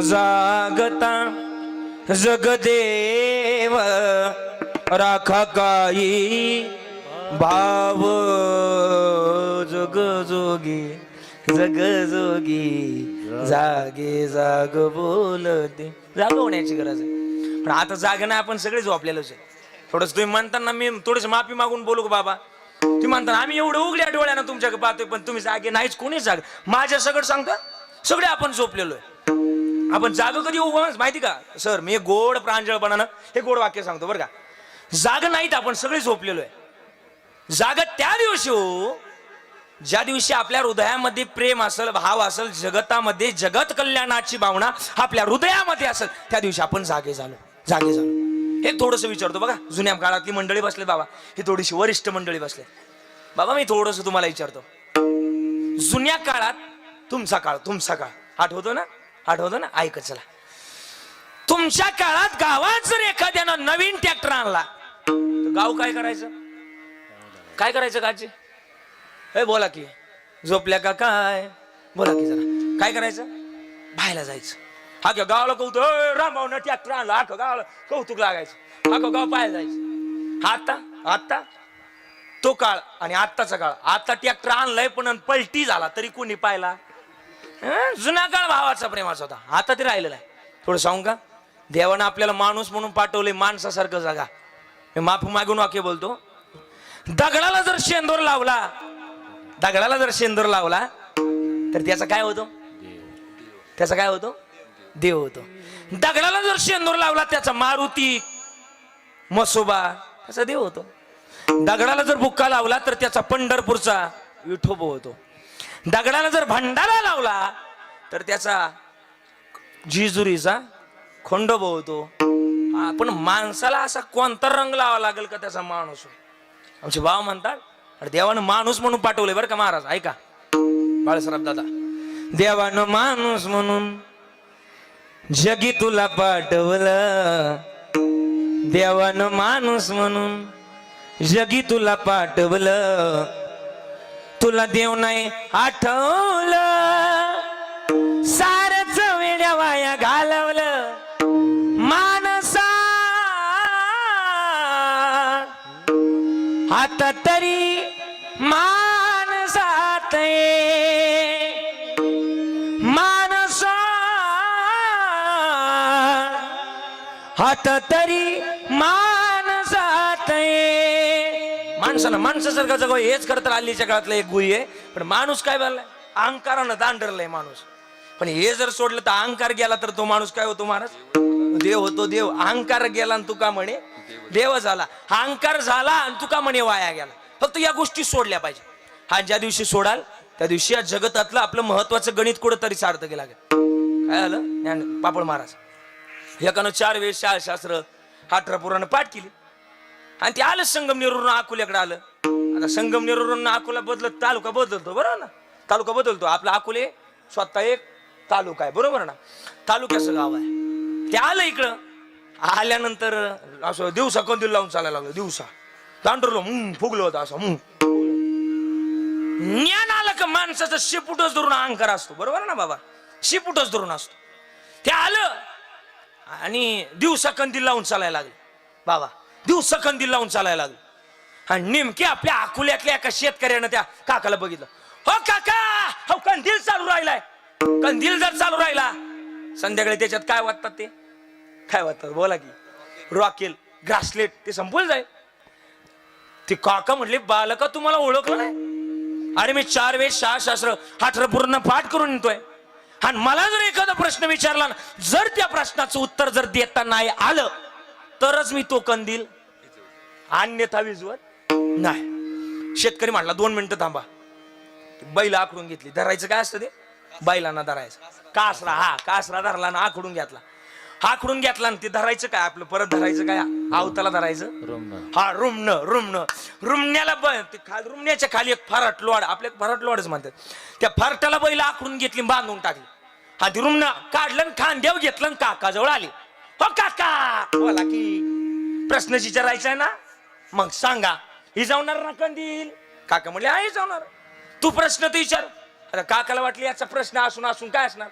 जागता जगदेव राखा काही भाव जग जोगी जग जोगी जागे जाग बोलते. जाग होण्याची गरज आहे. पण आता जागणं आपण सगळे झोपलेलोच आहे. थोडस तुम्ही म्हणताना मी थोडस माफी मागून बोलू बाबा? तुम्ही म्हणता आम्ही एवढं उघड्या डोळ्यानं तुमच्याकडे पाहतोय पण तुम्ही जागे नाहीच कोणीच जाग माझ्या सगळं सांगता? सगळे आपण झोपलेलो आहे. आपण जाग कधी उभं माहिती का? सर मी गोड प्रांजळपणानं हे गोड वाक्य सांगतो बरं का. जाग नाहीत आपण सगळे झोपलेलो आहे. जाग त्या दिवशी हो ज्या दिवशी आपल्या हृदयामध्ये प्रेम असेल भाव असेल जगतामध्ये जगत कल्याणाची भावना आपल्या हृदयामध्ये असेल त्या दिवशी आपण जागे झालो जागे झालो. हे थोडंसं विचारतो बघा जुन्या काळातली मंडळी बसले बाबा ही थोडीशी वरिष्ठ मंडळी बसले बाबा मी थोडंसं तुम्हाला विचारतो. जुन्या काळात तुमचा काळ तुमचा काळ आठवतो ना? आठवतो ना? ऐक चला. तुमच्या काळात गावात जर एखाद्यानं नवीन ट्रॅक्टर आणला तर गाव काय करायचं? काय करायचं काचे हे बोला की. झोपल्या का काय? बोला की जरा. काय करायचं? बाहेर जायचं. हा का गावाला कौतुक. रामभाऊन ट्रॅक्टर आणला. हा गावाला कौतुक लागायचं. हा गाव पाहायला जायचं. आता आता तो काळ आणि आत्ताचा काळ. आता ट्रॅक्टर आणलाय पण पलटी झाला. तरी कोणी पाहिला? जुना काळ भावाचा प्रेमाचा होता. आता ते राहिलेला आहे. थोडं सांगू का? देवानं आपल्याला माणूस म्हणून पाठवले माणसासारखं जागा. मी माफ मागून वाक्य बोलतो. दगडाला जर शेंदूर लावला दगडाला जर शेंदूर लावला तर त्याचा काय होतो? त्याचा काय होतो? देव होतो. दगडाला जर शेंदूर लावला त्याचा मारुती मसोबा त्याचा देव होतो. दगडाला जर बुक्का लावला तर त्याचा पंढरपूरचा विठोबा होतो. दगडाला जर भंडारा लावला तर त्याचा जिजुरीचा खंडोबा होतो पण माणसाला असा कोणता रंग लावा लागेल का त्याचा माणूस? आमचे भाव म्हणतात अरे देवानं माणूस म्हणून पाठवले बरं का महाराज ऐका. बाळसराब दादा. देवानं माणूस म्हणून जगी तुला पाठवलं. देवानं माणूस म्हणून जगी तुला पाठवलं. तुला देव नाही आठवलं. सारच वेड्या वाया घालवलं. मानसा आता तरी मानसात ये. मानसा आता तरी मान माणसानं माणसासारखं जगव हेच करत हल्लीच्या काळातलं एक गुई आहे. पण माणूस काय बोललाय अहंकारानं दांडरलाय माणूस. पण हे जर सोडलं तर अहंकार गेला तर तो माणूस काय होतो महाराज? देव होतो देव. अहंकार गेला आणि तुका म्हणे देव झाला. अहंकार झाला आणि तुका म्हणे वाया गेला. फक्त या गोष्टी सोडल्या पाहिजे. हा ज्या दिवशी सोडाल त्या दिवशी या जगतातलं आपलं महत्वाचं गणित कुठंतरी सार्थ केला काय आलं ज्ञान पापड महाराज. एकानं चार वेळेस शाळशास्त्र अठरा पुराण पाठ केली. आणि ते आलं संगमनेरवरून अकोल्याकडे आलं. आता संगमनेरवरून अकोला बदलत तालुका बदलतो बरोबर ना? तालुका बदलतो. आपला अकोले स्वतः एक तालुका आहे बरोबर ना? तालुक्याचं गाव आहे. ते आलं इकडं. आल्यानंतर असं दिवसा कंदील लावून चालायला लागलं दिवसा. दांडरलो हम्म फुगलो होता असं हम्म ज्ञान आलं का माणसाचं शिपुटच धरून अहंकार असतो बरोबर ना बाबा? शिपुटच धरून असतो. ते आलं आणि दिवसा कंदील लावून चालायला लागले. बाबा दिवस कंदील लावून चालायला लागलो. आणि नेमके आपल्या अकोल्यातल्या एका शेतकऱ्यानं त्या काकाला बघितलं. हो काका हो कंदील चालू राहिलाय. कंदील जर चालू राहिला संध्याकाळी त्याच्यात काय वाटतात ते? काय वाटतात? बोला की. रॉकेल ग्रासलेट ते संपून जाईल. ते काका म्हटले बालका तुम्हाला ओळखलं नाही? अरे मी चार वेळेस शास्त्र अठरा पूर्ण पाठ करून येतोय. आणि मला जर एखादा प्रश्न विचारला ना जर त्या प्रश्नाचं उत्तर जर देता नाही आलं तरच मी तो कंदील अन्यथा विजवत नाही. शेतकरी म्हटला दोन मिनिटं थांबा. बैल आखडून घेतली. धरायचं काय असतं ते? बैलांना धरायचं. कासरा हा कासरा धरला ना आखडून घेतला. आखडून घेतला ना ते धरायचं काय? आपलं परत धरायचं काय? आवताला धरायचं? हा रुमन रुमन. रुमण्याला रुमण्याच्या खाली एक फराट लोड आपल्या फराट लोडच म्हणतात. त्या फराटाला बैल आखडून घेतली बांधून टाकली. हा ती रुमन काढलं आणि खांद्यावर घेतलं काकाजवळ आली. हो काका! बोला की प्रश्न विचारायचा आहे ना? मग सांगा ही जाणार ना कंदील? काका म्हणले आहे जावणार तू प्रश्न तर विचार. आता काकाला वाटले याचा प्रश्न असून असून काय असणार?